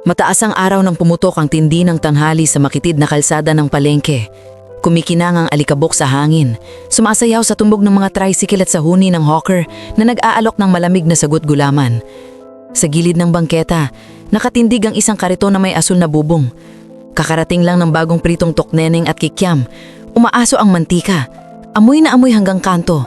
Mataas ang araw nang pumutok ang tindi ng tanghali sa makitid na kalsada ng palengke. Kumikinang ang alikabok sa hangin. Sumasayaw sa tumbog ng mga tricycle at sa huni ng hawker na nag-aalok ng malamig na sagot gulaman. Sa gilid ng bangketa, nakatindig ang isang karito na may asul na bubong. Kakarating lang ng bagong pritong tokneneng at kikyam. Umaaso ang mantika. Amoy na amoy hanggang kanto.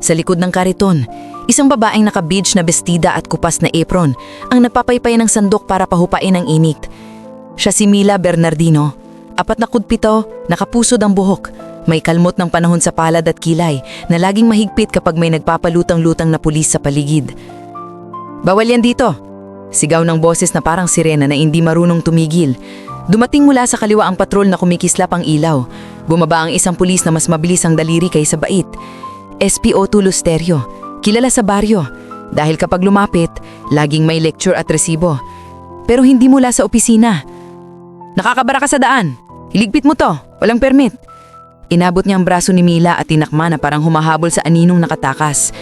Sa likod ng kariton, isang babaeng naka-beach na bestida at kupas na apron ang nagpapaypay ng sandok para pahupain ang init. Siya si Mila Bernardino. Apat na kudpito, nakapusod ang buhok. May kalmot ng panahon sa palad at kilay na laging mahigpit kapag may nagpapalutang-lutang na pulis sa paligid. Bawal yan dito! Sigaw ng boses na parang sirena na hindi marunong tumigil. Dumating mula sa kaliwa ang patrol na kumikislap ang ilaw. Bumaba ang isang pulis na mas mabilis ang daliri kaysa bait. SPO2 Lusterio, kilala sa baryo. Dahil kapag lumapit, laging may lecture at resibo. Pero hindi mula sa opisina. Nakakabara ka sa daan. Hiligpit mo to. Walang permit. Inabot niya ang braso ni Mila at tinakma na parang humahabol sa aninong nakatakas.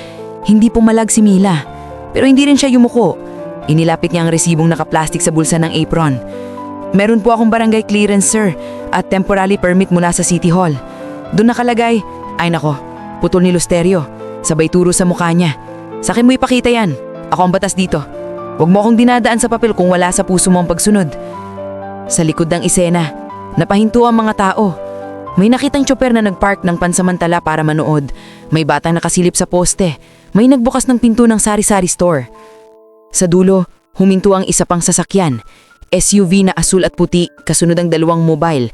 Hindi pumalag si Mila. Pero hindi rin siya yumuko. Inilapit niya ang resibong nakaplastik sa bulsa ng apron. Meron po akong barangay clearance sir at temporary permit mula sa City Hall. Doon nakalagay, ay nako, putol ni Lusterio. Sabay turo sa mukha niya. Sa akin mo ipakita yan. Ako ang batas dito. Huwag mo akong dinadaan sa papel kung wala sa puso mo ang pagsunod. Sa likod ng isena, napahinto ang mga tao. May nakitang tsoper na nagpark ng pansamantala para manood. May batang nakasilip sa poste. May nagbukas ng pinto ng sari-sari store. Sa dulo, huminto ang isa pang sasakyan. SUV na asul at puti, kasunod ang dalawang mobile.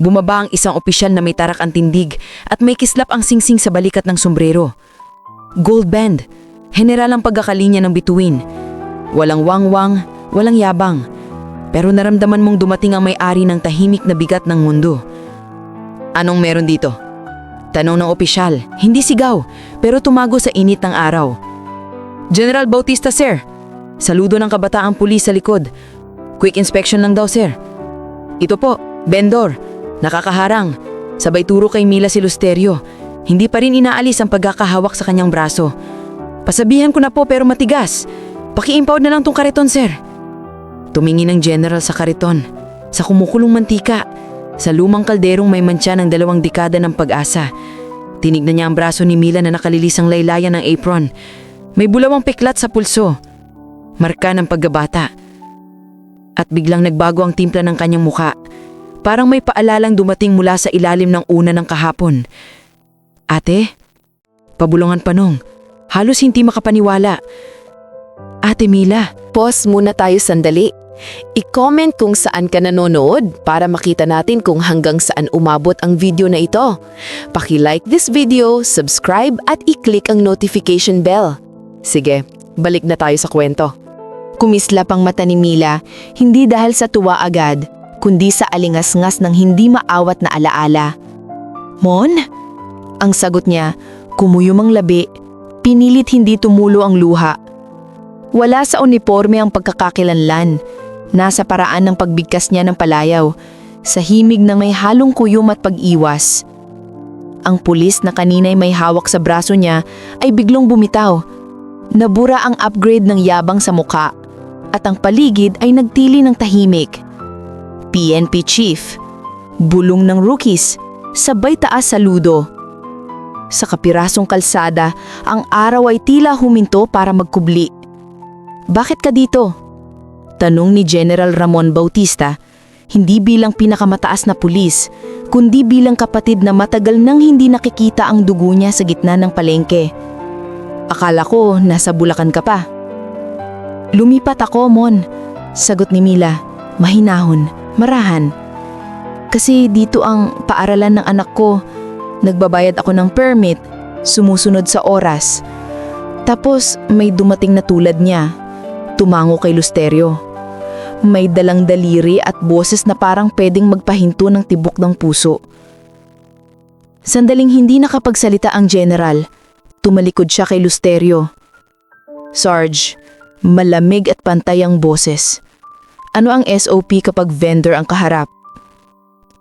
Bumaba ang isang opisyal na may tarak ang tindig at may kislap ang singsing sa balikat ng sombrero. Gold band, general ang pagkakalinya ng bituin. Walang wangwang, walang yabang. Pero naramdaman mong dumating ang may-ari ng tahimik na bigat ng mundo. Anong meron dito? Tanong ng opisyal, hindi sigaw, pero tumago sa init ng araw. General Bautista, sir. Saludo ng kabataang pulis sa likod. Quick inspection lang daw, sir. Ito po, vendor. Nakakaharang. Sabay turo kay Mila si Lusterio. Hindi pa rin inaalis ang pagkakahawak sa kanyang braso. Pasabihan ko na po pero matigas. Paki-impound na lang tong kariton, sir. Tumingin ang general sa kariton. Sa kumukulong mantika. Sa lumang kalderong may mantsa ng dalawang dekada ng pag-asa. Tinignan niya ang braso ni Mila na nakalilisang laylayan ng apron. May bulawang peklat sa pulso. Marka ng paggabata. At biglang nagbago ang timpla ng kanyang muka. Parang may paalalang dumating mula sa ilalim ng una ng kahapon. Ate? Pabulungan panong. Halos hindi makapaniwala. Ate Mila, Pause muna tayo sandali. I-comment kung saan ka nanonood para makita natin kung hanggang saan umabot ang video na ito. Paki-like this video, subscribe at i-click ang notification bell. Sige, balik na tayo sa kwento. Kumislap ang mata ni Mila, hindi dahil sa tuwa agad, kundi sa alingas-ngas ng hindi maawat na alaala. Mon? Ang sagot niya, kumuyom ang labi, pinilit hindi tumulo ang luha. Wala sa uniforme ang pagkakakilanlan. Nasa paraan ng pagbigkas niya ng palayaw, sa himig ng may halong kuyom at pag-iwas. Ang pulis na kanina'y may hawak sa braso niya ay biglong bumitaw. Nabura ang upgrade ng yabang sa muka at ang paligid ay nagtili ng tahimik. PNP Chief, bulong ng rookies, sabay taas sa ludo. Sa kapirasong kalsada, ang araw ay tila huminto para magkubli. Bakit ka dito? Tanong ni General Ramon Bautista, hindi bilang pinakamataas na pulis, kundi bilang kapatid na matagal nang hindi nakikita ang dugo niya sa gitna ng palengke. Akala ko nasa Bulacan ka pa. Lumipat ako, Mon. Sagot ni Mila, mahinahon, marahan. Kasi dito ang paaralan ng anak ko. Nagbabayad ako ng permit, sumusunod sa oras. Tapos may dumating na tulad niya. Tumango kay Lusterio. May dalang daliri at boses na parang pwedeng magpahinto ng tibok ng puso. Sandaling hindi nakapagsalita ang general, tumalikod siya kay Lusterio. Sarge, malamig at pantay ang boses. Ano ang SOP kapag vendor ang kaharap?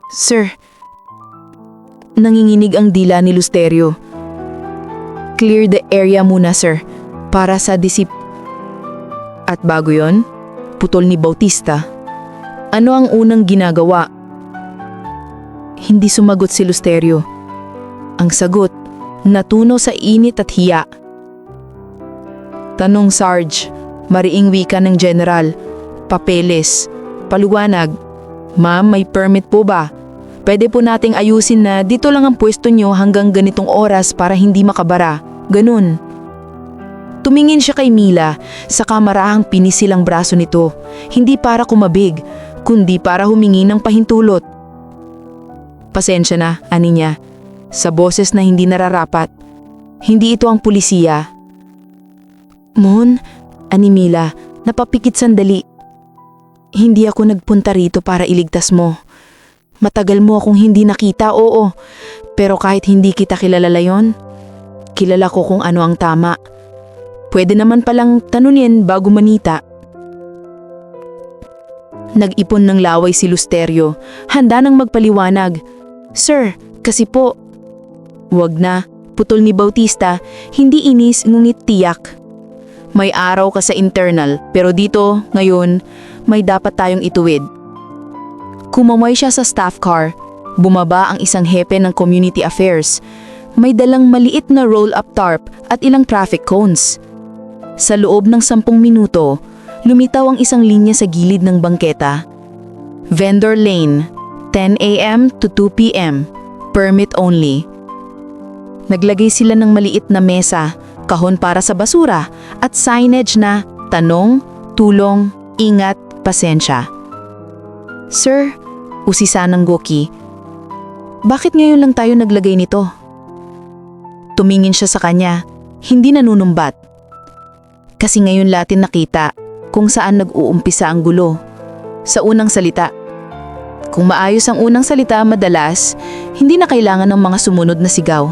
Sir, nanginginig ang dila ni Lusterio. Clear the area muna, sir, para sa disip... At bago yon, putol ni Bautista. Ano ang unang ginagawa? Hindi sumagot si Lusterio. Ang sagot, natuno sa init at hiya. Tanong Sarge, mariing wika ng general, papeles, paluwanag. Ma'am, may permit po ba? Pwede po nating ayusin na dito lang ang pwesto nyo hanggang ganitong oras para hindi makabara. Ganun. Tumingin siya kay Mila sa kamarahang pinisilang braso nito, hindi para kumabig, kundi para humingi ng pahintulot. Pasensya na, ani niya, sa boses na hindi nararapat. Hindi ito ang pulisiya. Mon, ani Mila, napapikit sandali. Hindi ako nagpunta rito para iligtas mo. Matagal mo akong hindi nakita, oo. Pero kahit hindi kita kilala yon, kilala ko kung ano ang tama. Pwede naman palang tanunin bago manita. Nag-ipon ng laway si Lusterio, handa nang magpaliwanag. Sir, kasi po. Wag na, putol ni Bautista, hindi inis ngunit tiyak. May araw ka sa internal, pero dito, ngayon, may dapat tayong ituwid. Kumamay siya sa staff car. Bumaba ang isang hepe ng community affairs. May dalang maliit na roll-up tarp at ilang traffic cones. Sa loob ng sampung minuto, lumitaw ang isang linya sa gilid ng bangketa. Vendor Lane, 10 a.m. to 2 p.m. Permit only. Naglagay sila ng maliit na mesa, kahon para sa basura, at signage na tanong, tulong, ingat, pasensya. Sir, usisa ng Goki, bakit ngayon lang tayo naglagay nito? Tumingin siya sa kanya, hindi nanunumbat. Kasi ngayon natin nakita kung saan nag-uumpisa ang gulo. Sa unang salita. Kung maayos ang unang salita madalas, hindi na kailangan ng mga sumunod na sigaw.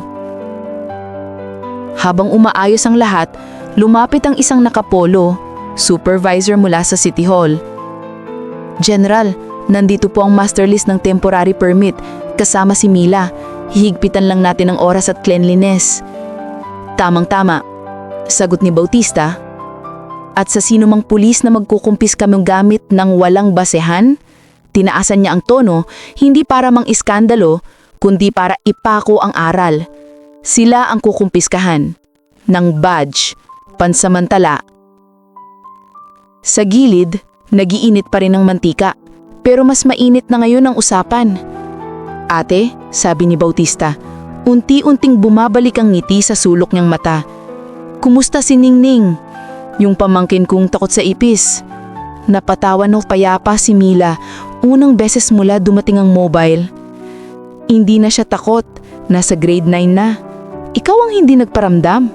Habang umaayos ang lahat, lumapit ang isang nakapolo, supervisor mula sa City Hall. General, nandito po ang master list ng temporary permit kasama si Mila. Hihigpitan lang natin ang oras at cleanliness. Tamang-tama, sagot ni Bautista. At sa sino mang pulis na magkukumpis kaming gamit ng walang basehan, tinaasan niya ang tono hindi para mang iskandalo, kundi para ipako ang aral. Sila ang kukumpiskahan ng badge, pansamantala. Sa gilid, nagiinit pa rin ang mantika, pero mas mainit na ngayon ang usapan. Ate, sabi ni Bautista, unti-unting bumabalik ang ngiti sa sulok niyang mata. Kumusta si Ningning? Yung pamangkin kong takot sa ipis. Napatawa ng payapa si Mila unang beses mula dumating ang mobile. Hindi na siya takot, nasa grade 9 na. Ikaw ang hindi nagparamdam.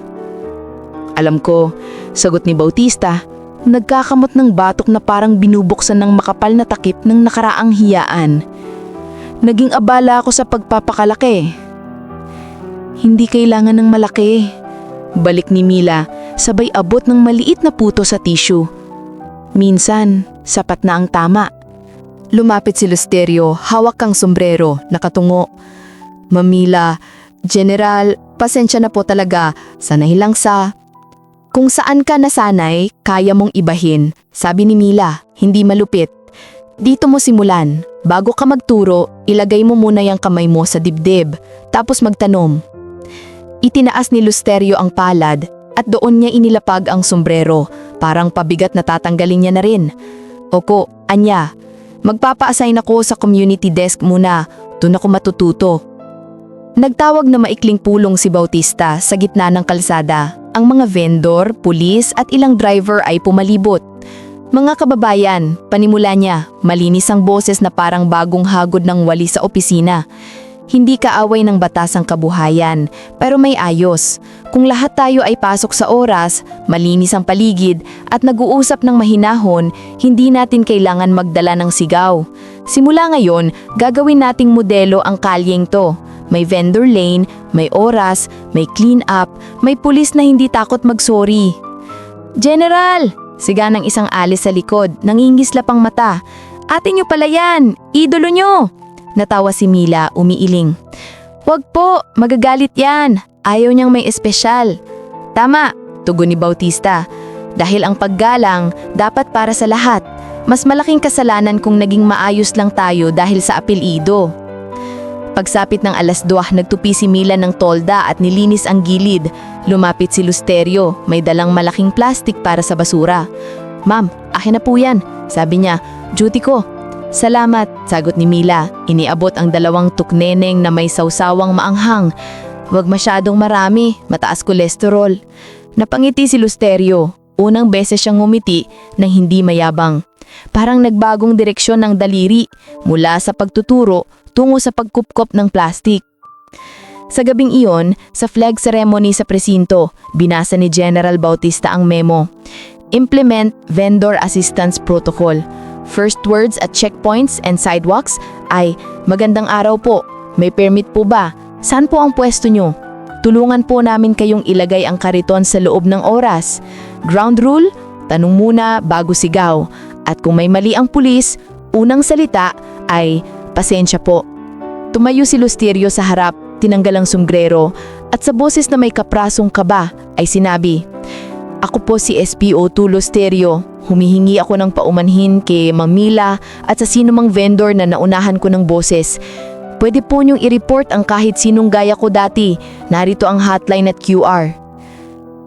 Alam ko, sagot ni Bautista, nagkakamot ng batok na parang binubuksan ng makapal na takip ng nakaraang hiyaan. Naging abala ako sa pagpapakalaki. Hindi kailangan ng malaki. Balik ni Mila, sabay abot ng maliit na puto sa tissue. Minsan, sapat na ang tama. Lumapit si Lusterio, hawak kang sombrero, nakatungo. Mamila, General, pasensya na po talaga, sanay lang sa... Kung saan ka nasanay, kaya mong ibahin, sabi ni Mila, hindi malupit. Dito mo simulan, bago ka magturo, ilagay mo muna yung kamay mo sa dibdib, tapos magtanom. Itinaas ni Lusterio ang palad at doon niya inilapag ang sombrero, parang pabigat na tatanggalin niya na rin. Oko, anya, magpapa-assign ako sa community desk muna, doon ako matututo. Nagtawag na maikling pulong si Bautista sa gitna ng kalsada. Ang mga vendor, pulis at ilang driver ay pumalibot. Mga kababayan, panimula niya, malinis ang boses na parang bagong hagod ng wali sa opisina. Hindi kaaway ng batas ang kabuhayan, pero may ayos. Kung lahat tayo ay pasok sa oras, malinis ang paligid at nag-uusap ng mahinahon, hindi natin kailangan magdala ng sigaw. Simula ngayon, gagawin nating modelo ang kalyeng to. May vendor lane, may oras, may clean up, may pulis na hindi takot mag-sorry. General! Siga ng isang alis sa likod, nangingislap ang mata. Ate nyo pala yan! Idolo nyo! Natawa si Mila, umiiling. Wag po, magagalit yan. Ayaw niyang may espesyal. Tama, tugon ni Bautista. Dahil ang paggalang dapat para sa lahat. Mas malaking kasalanan kung naging maayos lang tayo dahil sa apelido. Pagsapit ng alas 2, nagtupi si Mila ng tolda at nilinis ang gilid. Lumapit si Lusterio, may dalang malaking plastik para sa basura. Ma'am, akin na po yan. Sabi niya, duty ko. Salamat, sagot ni Mila. Iniabot ang dalawang tukneneng na may sausawang maanghang. Huwag masyadong marami, mataas kolesterol. Napangiti si Lusterio. Unang beses siyang ngumiti nang hindi mayabang. Parang nagbagong direksyon ng daliri mula sa pagtuturo tungo sa pagkupkop ng plastik. Sa gabing iyon, sa flag ceremony sa presinto, binasa ni General Bautista ang memo. Implement Vendor Assistance Protocol. First words at checkpoints and sidewalks ay, Magandang araw po, may permit po ba? Saan po ang pwesto nyo? Tulungan po namin kayong ilagay ang kariton sa loob ng oras. Ground rule, tanong muna bago sigaw. At kung may mali ang pulis, unang salita ay, Pasensya po. Tumayo si Lusterio sa harap, tinanggal ang sombrero, at sa boses na may kaprasong kaba ay sinabi, Ako po si SPO2 Lusterio. Humihingi ako ng paumanhin kay Mamila at sa sino mang vendor na naunahan ko ng boses. Pwede po niyong i-report ang kahit sinong gaya ko dati. Narito ang hotline at QR.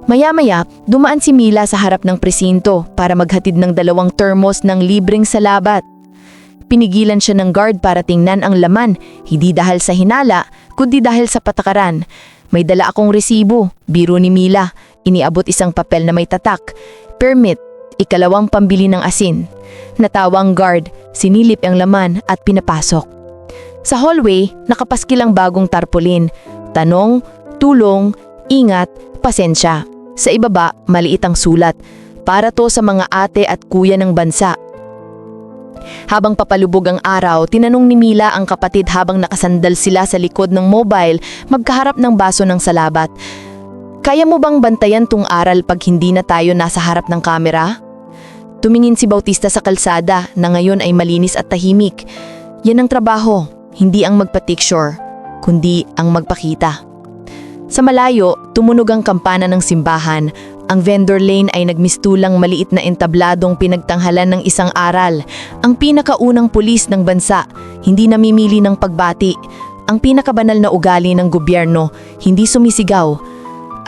Maya-maya, dumaan si Mila sa harap ng presinto para maghatid ng dalawang termos ng libreng salabat. Pinigilan siya ng guard para tingnan ang laman, hindi dahil sa hinala, kundi dahil sa patakaran. May dala akong resibo, biro ni Mila. Iniabot isang papel na may tatak. Permit, ikalawang pambili ng asin. Natawang guard, sinilip ang laman at pinapasok. Sa hallway, nakapaskil ang bagong tarpaulin. Tanong, tulong, ingat, pasensya. Sa ibaba, maliit ang sulat. Para to sa mga ate at kuya ng bansa. Habang papalubog ang araw, tinanong ni Mila ang kapatid habang nakasandal sila sa likod ng mobile, magkaharap ng baso ng salabat. Kaya mo bang bantayan tung aral pag hindi na tayo nasa harap ng kamera? Tumingin si Bautista sa kalsada na ngayon ay malinis at tahimik. Yan ang trabaho, hindi ang magpa-picture, kundi ang magpakita. Sa malayo, tumunog ang kampana ng simbahan. Ang vendor lane ay nagmistulang maliit na entabladong pinagtanghalan ng isang aral. Ang pinakaunang pulis ng bansa, hindi namimili ng pagbati. Ang pinakabanal na ugali ng gobyerno, hindi sumisigaw.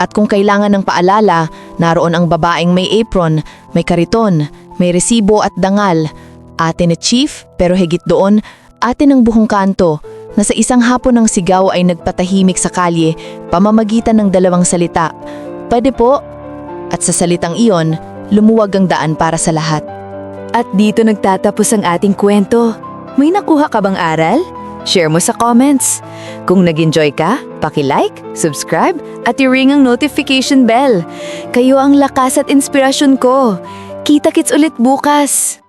At kung kailangan ng paalala, naroon ang babaeng may apron, may kariton, may resibo at dangal. Ate ni Chief, pero higit doon, ate ng buhong kanto, na sa isang hapon ng sigaw ay nagpatahimik sa kalye, pamamagitan ng dalawang salita. Pwede po? At sa salitang iyon, lumuwag ang daan para sa lahat. At dito nagtatapos ang ating kwento. May nakuha ka bang aral? Share mo sa comments. Kung nag-enjoy ka, paki-like, subscribe, at i-ring ang notification bell. Kayo ang lakas at inspirasyon ko. Kita-kits ulit bukas!